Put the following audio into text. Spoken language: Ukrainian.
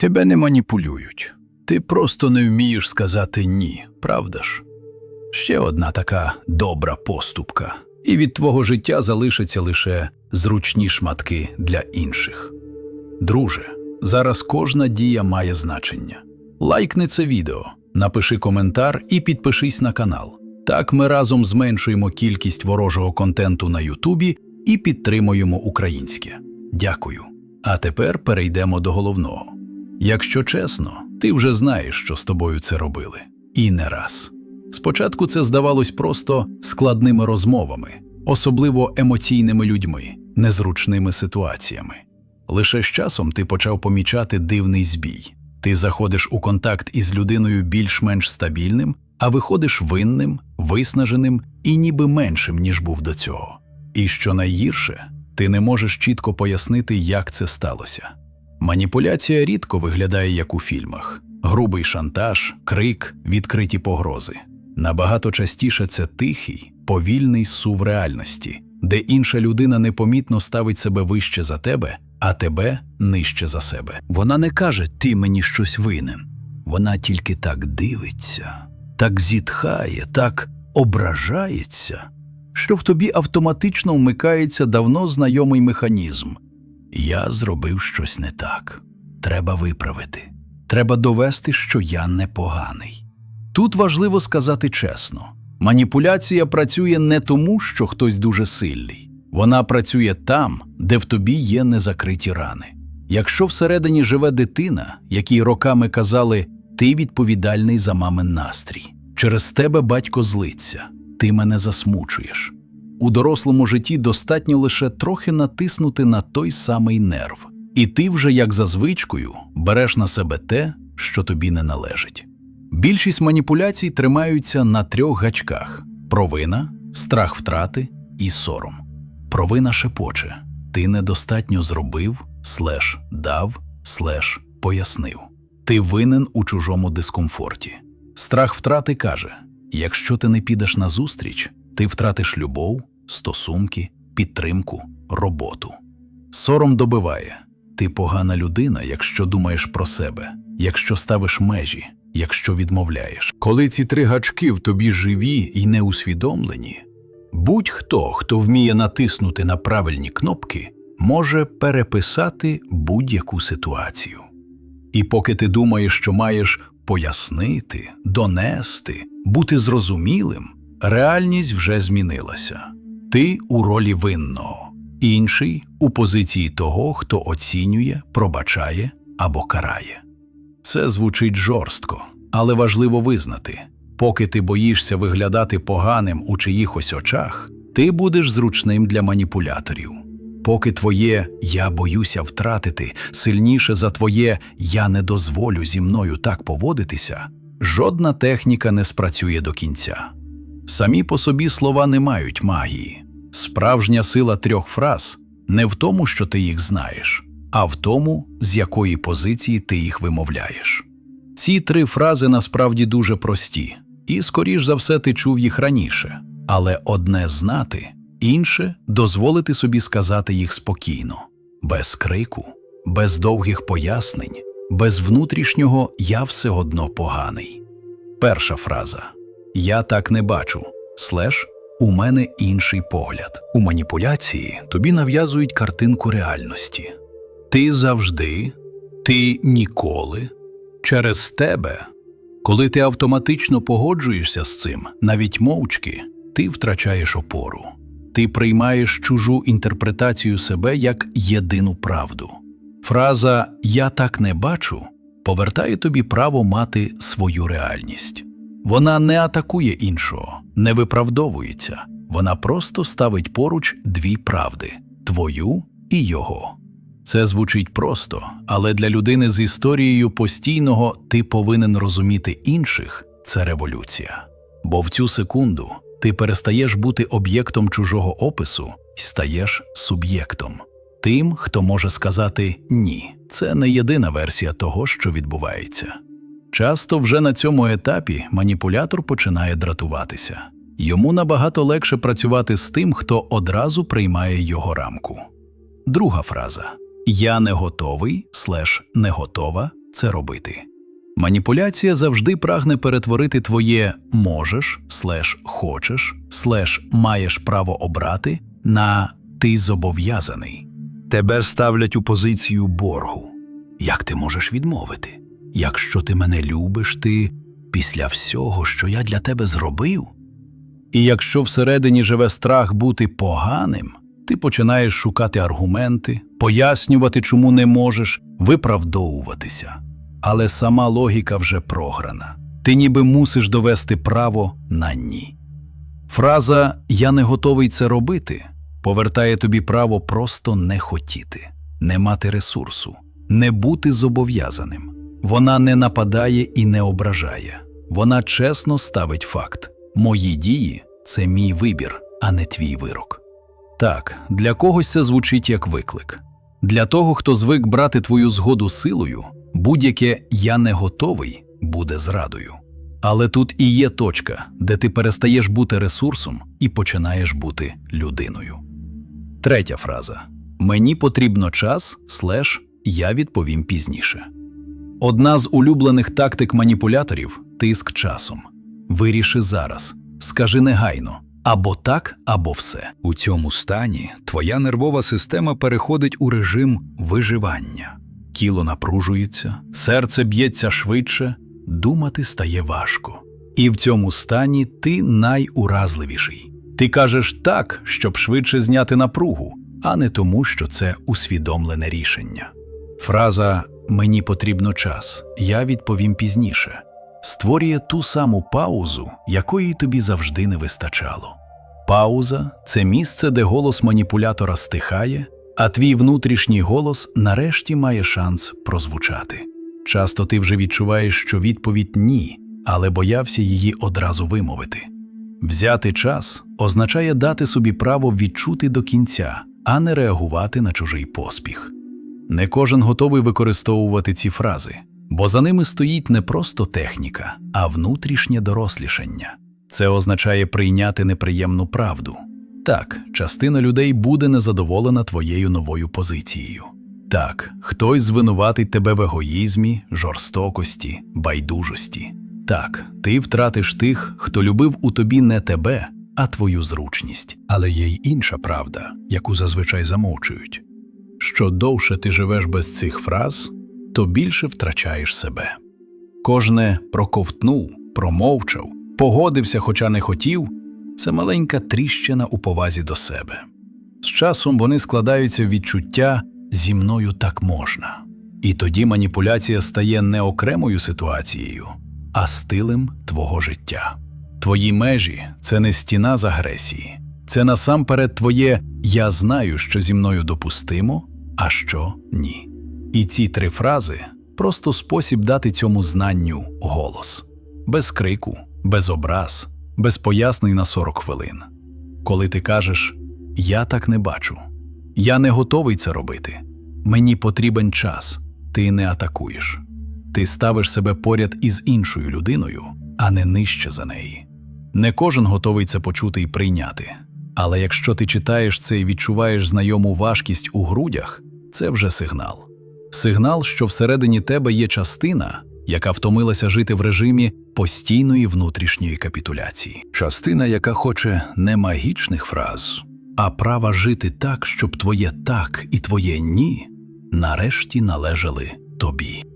Тебе не маніпулюють. Ти просто не вмієш сказати ні, правда ж? Ще одна така добра поступка, і від твого життя залишаться лише зручні шматки для інших. Друже, зараз кожна дія має значення. Лайкни це відео, напиши коментар і підпишись на канал. Так ми разом зменшуємо кількість ворожого контенту на Ютубі і підтримуємо українське. Дякую. А тепер перейдемо до головного. Якщо чесно, ти вже знаєш, що з тобою це робили. І не раз. Спочатку це здавалось просто складними розмовами, особливо емоційними людьми, незручними ситуаціями. Лише з часом ти почав помічати дивний збій. Ти заходиш у контакт із людиною більш-менш стабільним, а виходиш винним, виснаженим і ніби меншим, ніж був до цього. І що найгірше, ти не можеш чітко пояснити, як це сталося. Маніпуляція рідко виглядає як у фільмах: грубий шантаж, крик, відкриті погрози. Набагато частіше це тихий, повільний сув реальності, де інша людина непомітно ставить себе вище за тебе, а тебе нижче за себе. Вона не каже ти мені щось винен. Вона тільки так дивиться, так зітхає, так ображається, що в тобі автоматично вмикається давно знайомий механізм. Я зробив щось не так. Треба виправити. Треба довести, що я непоганий. Тут важливо сказати чесно: маніпуляція працює не тому, що хтось дуже сильний. Вона працює там, де в тобі є незакриті рани. Якщо всередині живе дитина, якій роками казали ти відповідальний за мамин настрій, через тебе батько злиться, ти мене засмучуєш. У дорослому житті достатньо лише трохи натиснути на той самий нерв, і ти вже, як за звичкою, береш на себе те, що тобі не належить. Більшість маніпуляцій тримаються на трьох гачках: провина, страх втрати і сором. Провина шепоче ти недостатньо зробив, слеш дав, слеш пояснив. Ти винен у чужому дискомфорті. Страх втрати каже: якщо ти не підеш на зустріч, ти втратиш любов, стосунки, підтримку, роботу. Сором добиває ти погана людина, якщо думаєш про себе, якщо ставиш межі, якщо відмовляєш. Коли ці три гачки в тобі живі і неусвідомлені, будь-хто, хто вміє натиснути на правильні кнопки, може переписати будь-яку ситуацію. І поки ти думаєш, що маєш пояснити, донести, бути зрозумілим, реальність вже змінилася. Ти у ролі винного, інший у позиції того, хто оцінює, пробачає або карає. Це звучить жорстко, але важливо визнати поки ти боїшся виглядати поганим у чиїхось очах, ти будеш зручним для маніпуляторів. Поки твоє я боюся втратити сильніше за твоє я не дозволю зі мною так поводитися, жодна техніка не спрацює до кінця. Самі по собі слова не мають магії. Справжня сила трьох фраз не в тому, що ти їх знаєш, а в тому, з якої позиції ти їх вимовляєш. Ці три фрази насправді дуже прості, і, скоріш за все, ти чув їх раніше, але одне знати, інше дозволити собі сказати їх спокійно, без крику, без довгих пояснень, без внутрішнього я все одно поганий. Перша фраза Я так не бачу, слеш у мене інший погляд. У маніпуляції тобі нав'язують картинку реальності. Ти завжди, ти ніколи, через тебе. Коли ти автоматично погоджуєшся з цим, навіть мовчки, ти втрачаєш опору. Ти приймаєш чужу інтерпретацію себе як єдину правду. Фраза Я так не бачу повертає тобі право мати свою реальність. Вона не атакує іншого, не виправдовується, вона просто ставить поруч дві правди твою і його. Це звучить просто, але для людини з історією постійного ти повинен розуміти інших це революція. Бо в цю секунду ти перестаєш бути об'єктом чужого опису і стаєш суб'єктом, тим, хто може сказати ні, це не єдина версія того, що відбувається. Часто вже на цьому етапі маніпулятор починає дратуватися. Йому набагато легше працювати з тим, хто одразу приймає його рамку. Друга фраза Я не готовий, слеш не готова, це робити. Маніпуляція завжди прагне перетворити твоє можеш, слеш хочеш, слеш маєш право обрати на ти зобов'язаний. Тебе ставлять у позицію боргу. Як ти можеш відмовити? Якщо ти мене любиш, ти після всього, що я для тебе зробив? І якщо всередині живе страх бути поганим, ти починаєш шукати аргументи, пояснювати, чому не можеш, виправдовуватися. Але сама логіка вже програна. Ти ніби мусиш довести право на ні. Фраза Я не готовий це робити повертає тобі право просто не хотіти, не мати ресурсу, не бути зобов'язаним. Вона не нападає і не ображає. Вона чесно ставить факт: мої дії це мій вибір, а не твій вирок. Так, для когось це звучить як виклик. Для того, хто звик брати твою згоду силою, будь-яке я не готовий буде зрадою. Але тут і є точка, де ти перестаєш бути ресурсом і починаєш бути людиною. Третя фраза Мені потрібно час, слеш я відповім пізніше. Одна з улюблених тактик маніпуляторів тиск часом. Виріши зараз, скажи негайно або так, або все. У цьому стані твоя нервова система переходить у режим виживання. Тіло напружується, серце б'ється швидше, думати стає важко. І в цьому стані ти найуразливіший. Ти кажеш так, щоб швидше зняти напругу, а не тому, що це усвідомлене рішення. Фраза Мені потрібно час, я відповім пізніше створює ту саму паузу, якої тобі завжди не вистачало. Пауза це місце, де голос маніпулятора стихає, а твій внутрішній голос нарешті має шанс прозвучати. Часто ти вже відчуваєш, що відповідь ні, але боявся її одразу вимовити. Взяти час означає дати собі право відчути до кінця, а не реагувати на чужий поспіх. Не кожен готовий використовувати ці фрази, бо за ними стоїть не просто техніка, а внутрішнє дорослішання. Це означає прийняти неприємну правду. Так, частина людей буде незадоволена твоєю новою позицією. Так, хтось звинуватить тебе в егоїзмі, жорстокості, байдужості. Так, ти втратиш тих, хто любив у тобі не тебе, а твою зручність. Але є й інша правда, яку зазвичай замовчують. Що довше ти живеш без цих фраз, то більше втрачаєш себе. Кожне проковтнув, промовчав, погодився, хоча не хотів, це маленька тріщина у повазі до себе. З часом вони складаються в відчуття зі мною так можна. І тоді маніпуляція стає не окремою ситуацією, а стилем твого життя. Твої межі це не стіна з агресії, це насамперед твоє Я знаю, що зі мною допустимо, а що ні. І ці три фрази просто спосіб дати цьому знанню голос, без крику, без образ, без пояснень на 40 хвилин. Коли ти кажеш Я так не бачу, я не готовий це робити, мені потрібен час, ти не атакуєш. Ти ставиш себе поряд із іншою людиною, а не нижче за неї. Не кожен готовий це почути і прийняти. Але якщо ти читаєш це і відчуваєш знайому важкість у грудях, це вже сигнал. Сигнал, що всередині тебе є частина, яка втомилася жити в режимі постійної внутрішньої капітуляції. Частина, яка хоче не магічних фраз, а права жити так, щоб твоє так і твоє ні нарешті належали тобі.